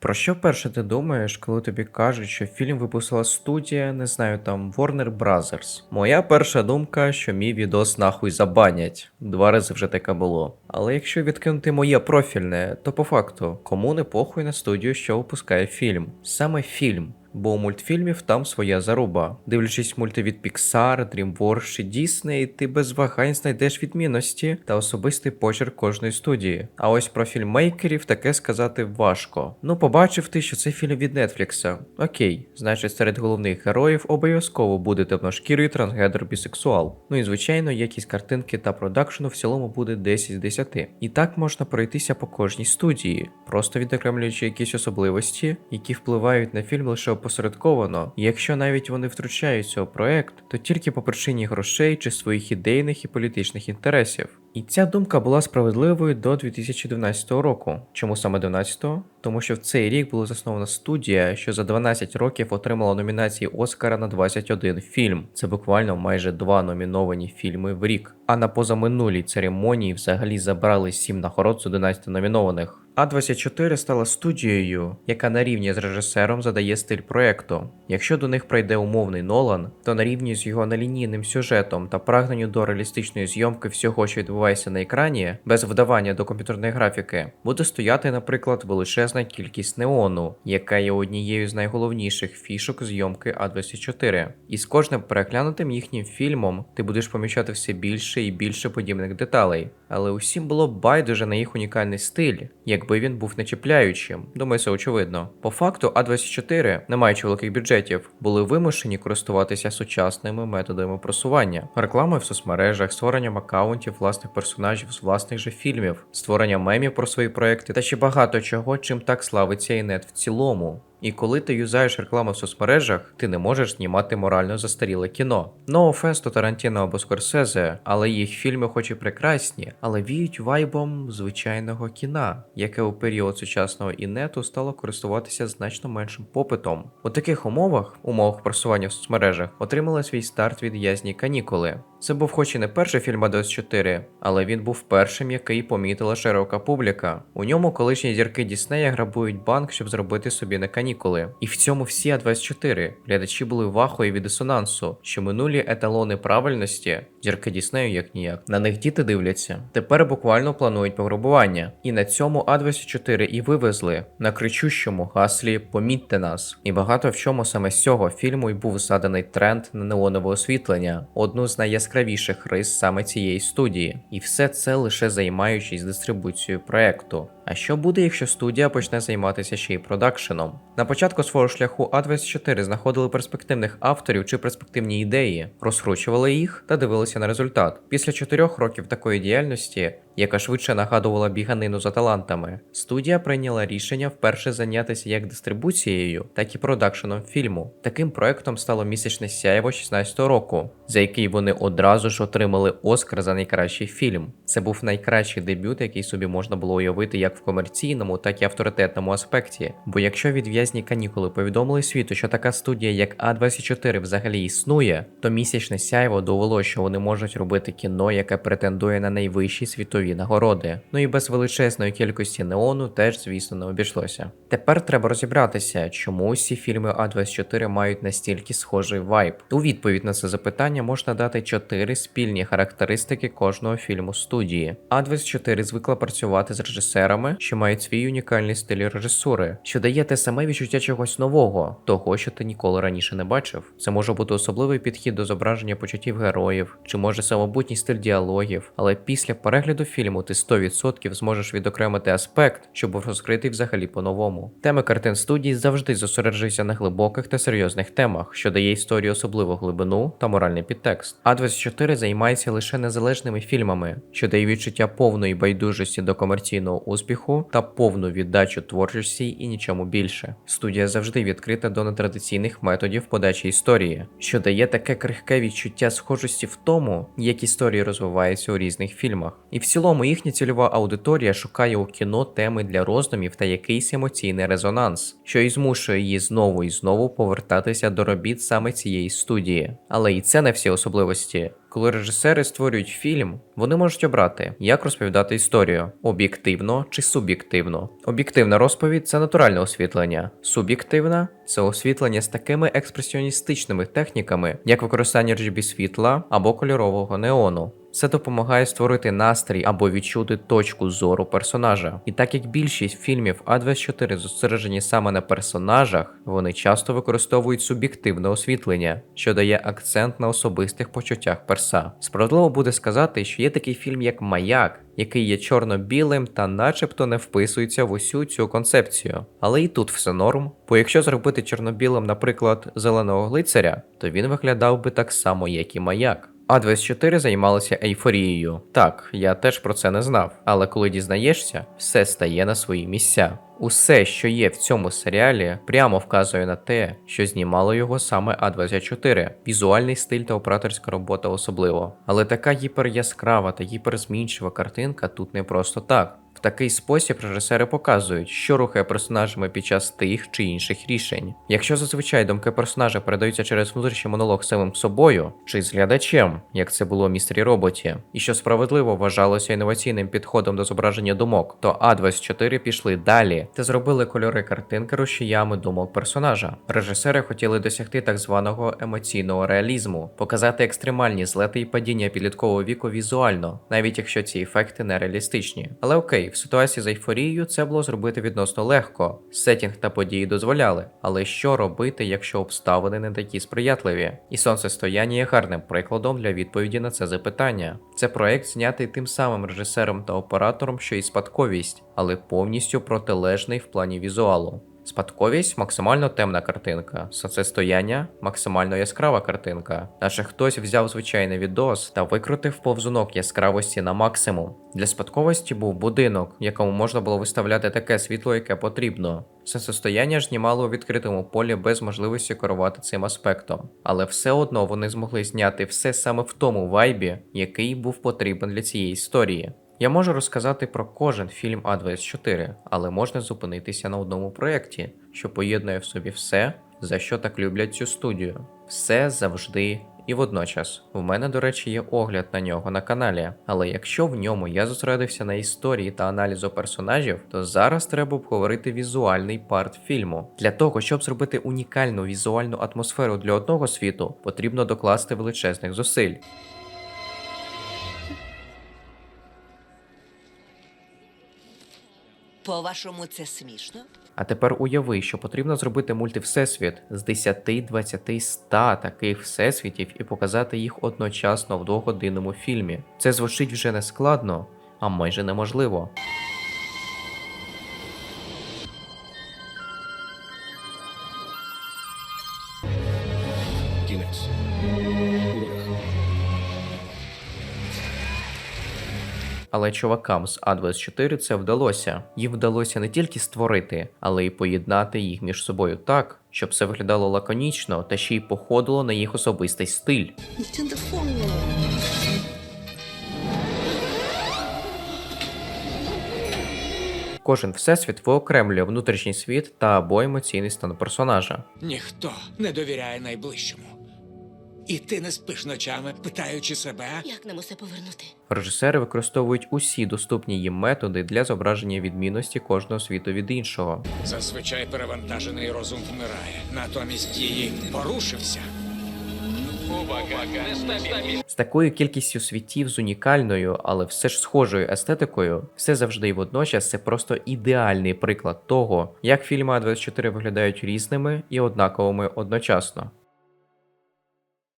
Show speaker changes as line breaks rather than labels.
Про що перше ти думаєш, коли тобі кажуть, що фільм випустила студія, не знаю, там Warner Brothers? Моя перша думка, що мій відос нахуй забанять. Два рази вже таке було. Але якщо відкинути моє профільне, то по факту, кому не похуй на студію, що випускає фільм? Саме фільм. Бо у мультфільмів там своя заруба. Дивлячись мульти від Pixar, DreamWorks чи Disney, ти без вагань знайдеш відмінності та особистий почерк кожної студії. А ось про фільммейкерів таке сказати важко. Ну, побачив ти, що це фільм від Нетфлікса. Окей, значить, серед головних героїв обов'язково буде темношкірий трансгендер бісексуал. Ну і звичайно, якість картинки та продакшену в цілому буде 10 з 10. І так можна пройтися по кожній студії, просто відокремлюючи якісь особливості, які впливають на фільм лише опосередковано. І якщо навіть вони втручаються у проект, то тільки по причині грошей чи своїх ідейних і політичних інтересів. І ця думка була справедливою до 2012 року. Чому саме 12-го? Тому що в цей рік була заснована студія, що за 12 років отримала номінації Оскара на 21 фільм. Це буквально майже два номіновані фільми в рік. А на позаминулій церемонії взагалі забрали 7 нагород з 11 номінованих. А24 стала студією, яка на рівні з режисером задає стиль проекту. Якщо до них прийде умовний Нолан, то на рівні з його нелінійним сюжетом та прагненню до реалістичної зйомки всього, що відбувається на екрані, без вдавання до комп'ютерної графіки, буде стояти, наприклад, величезна кількість неону, яка є однією з найголовніших фішок зйомки А24. І з кожним переглянутим їхнім фільмом ти будеш помічати все більше і більше подібних деталей. Але усім було б байдуже на їх унікальний стиль, якби він був не чіпляючим. Думаю, це очевидно. По факту, А24, не маючи великих бюджетів, були вимушені користуватися сучасними методами просування, рекламою в соцмережах, створенням акаунтів власних персонажів з власних же фільмів, створенням мемів про свої проекти та ще багато чого, чим так славиться і нет в цілому. І коли ти юзаєш рекламу в соцмережах, ти не можеш знімати морально застаріле кіно. No offense до Тарантіно або Скорсезе, але їх фільми, хоч і прекрасні, але віють вайбом звичайного кіна, яке у період сучасного інету стало користуватися значно меншим попитом. У таких умовах, умовах просування в соцмережах, отримала свій старт від в'язні канікули. Це був хоч і не перший фільм А24, але він був першим, який помітила широка публіка. У ньому колишні зірки Діснея грабують банк, щоб зробити собі на канікули. І в цьому всі А24 глядачі були вахою від дисонансу, що минулі еталони правильності, зірки Діснею як ніяк, на них діти дивляться. Тепер буквально планують пограбування. І на цьому А24 і вивезли на кричущому гаслі Помітьте нас. І багато в чому саме з цього фільму й був заданий тренд на неонове освітлення, одну з найяскравіших рис саме цієї студії. І все це лише займаючись дистрибуцією проекту. А що буде, якщо студія почне займатися ще й продакшеном? На початку свого шляху А24 знаходили перспективних авторів чи перспективні ідеї, розкручували їх та дивилися на результат. Після чотирьох років такої діяльності, яка швидше нагадувала біганину за талантами, студія прийняла рішення вперше зайнятися як дистрибуцією, так і продакшеном фільму. Таким проектом стало місячне сяєво 16-го року, за який вони одразу ж отримали Оскар за найкращий фільм. Це був найкращий дебют, який собі можна було уявити як в комерційному, так і авторитетному аспекті. Бо якщо відв'язні канікули повідомили світу, що така студія, як А24 взагалі існує, то місячне сяйво довело, що вони можуть робити кіно, яке претендує на найвищі світові нагороди. Ну і без величезної кількості неону теж, звісно, не обійшлося. Тепер треба розібратися, чому усі фільми А24 мають настільки схожий вайб. У відповідь на це запитання можна дати чотири спільні характеристики кожного фільму студії. А24 звикла працювати з режисерами, що мають свій унікальний стиль режисури, що дає те саме відчуття чогось нового, того, що ти ніколи раніше не бачив. Це може бути особливий підхід до зображення почуттів героїв, чи може самобутній стиль діалогів, але після перегляду фільму ти 100% зможеш відокремити аспект, що був розкритий взагалі по-новому. Теми картин студії завжди зосереджуються на глибоких та серйозних темах, що дає історії особливу глибину та моральний підтекст. А24 займається лише незалежними фільмами, що дає відчуття повної байдужості до комерційного успіху та повну віддачу творчості і нічому більше. Студія завжди відкрита до нетрадиційних методів подачі історії, що дає таке крихке відчуття схожості в тому, як історії розвиваються у різних фільмах. І в цілому їхня цільова аудиторія шукає у кіно теми для роздумів та якийсь емоційний резонанс, що і змушує її знову і знову повертатися до робіт саме цієї студії. Але і це не всі особливості. Коли режисери створюють фільм, вони можуть обрати, як розповідати історію об'єктивно чи суб'єктивно. Об'єктивна розповідь це натуральне освітлення, суб'єктивна це освітлення з такими експресіоністичними техніками, як використання RGB світла або кольорового неону. Це допомагає створити настрій або відчути точку зору персонажа. І так як більшість фільмів А24 зосереджені саме на персонажах, вони часто використовують суб'єктивне освітлення, що дає акцент на особистих почуттях перса. Справедливо буде сказати, що є такий фільм, як Маяк, який є чорно-білим та начебто не вписується в усю цю концепцію. Але і тут все норм, бо якщо зробити чорно-білим, наприклад, зеленого глицаря, то він виглядав би так само, як і маяк. А24 займалися ейфорією. Так, я теж про це не знав, але коли дізнаєшся, все стає на свої місця. Усе, що є в цьому серіалі, прямо вказує на те, що знімало його саме А24. Візуальний стиль та операторська робота особливо. Але така гіперяскрава та гіперзмінчива картинка тут не просто так. Такий спосіб режисери показують, що рухає персонажами під час тих чи інших рішень. Якщо зазвичай думки персонажа передаються через внутрішній монолог самим собою чи з глядачем, як це було в містері роботі, і що справедливо вважалося інноваційним підходом до зображення думок, то А24 пішли далі та зробили кольори картинки рушіями думок персонажа. Режисери хотіли досягти так званого емоційного реалізму, показати екстремальні злети і падіння підліткового віку візуально, навіть якщо ці ефекти не реалістичні. Але окей, в ситуації з ейфорією це було зробити відносно легко. Сетінг та події дозволяли. Але що робити, якщо обставини не такі сприятливі? І сонцестояння є гарним прикладом для відповіді на це запитання. Це проект знятий тим самим режисером та оператором, що і спадковість, але повністю протилежний в плані візуалу. Спадковість максимально темна картинка, сонцестояння максимально яскрава картинка. Наче хтось взяв звичайний відос та викрутив повзунок яскравості на максимум. Для спадковості був будинок, в якому можна було виставляти таке світло, яке потрібно. Сонцестояння ж знімало у відкритому полі без можливості керувати цим аспектом. Але все одно вони змогли зняти все саме в тому вайбі, який був потрібен для цієї історії. Я можу розказати про кожен фільм А24, але можна зупинитися на одному проєкті, що поєднує в собі все, за що так люблять цю студію. Все завжди і водночас. В мене, до речі, є огляд на нього на каналі. Але якщо в ньому я зосередився на історії та аналізу персонажів, то зараз треба обговорити візуальний парт фільму. Для того, щоб зробити унікальну візуальну атмосферу для одного світу, потрібно докласти величезних зусиль.
По-вашому, це смішно?
А тепер уяви, що потрібно зробити мультивсесвіт з 10, 20, 100 таких всесвітів і показати їх одночасно в двогодинному фільмі. Це звучить вже не складно, а майже неможливо. Але чувакам з А24 це вдалося. Їм вдалося не тільки створити, але й поєднати їх між собою так, щоб все виглядало лаконічно та ще й походило на їх особистий стиль. Кожен всесвіт виокремлює внутрішній світ та або емоційний стан персонажа.
Ніхто не довіряє найближчому. І ти не спиш ночами, питаючи себе,
Як нам усе повернути?
Режисери використовують усі доступні їм методи для зображення відмінності кожного світу від іншого.
зазвичай перевантажений розум вмирає, натомість її порушився.
З такою кількістю світів з унікальною, але все ж схожою естетикою, все завжди і водночас це просто ідеальний приклад того, як фільми А24 виглядають різними і однаковими одночасно.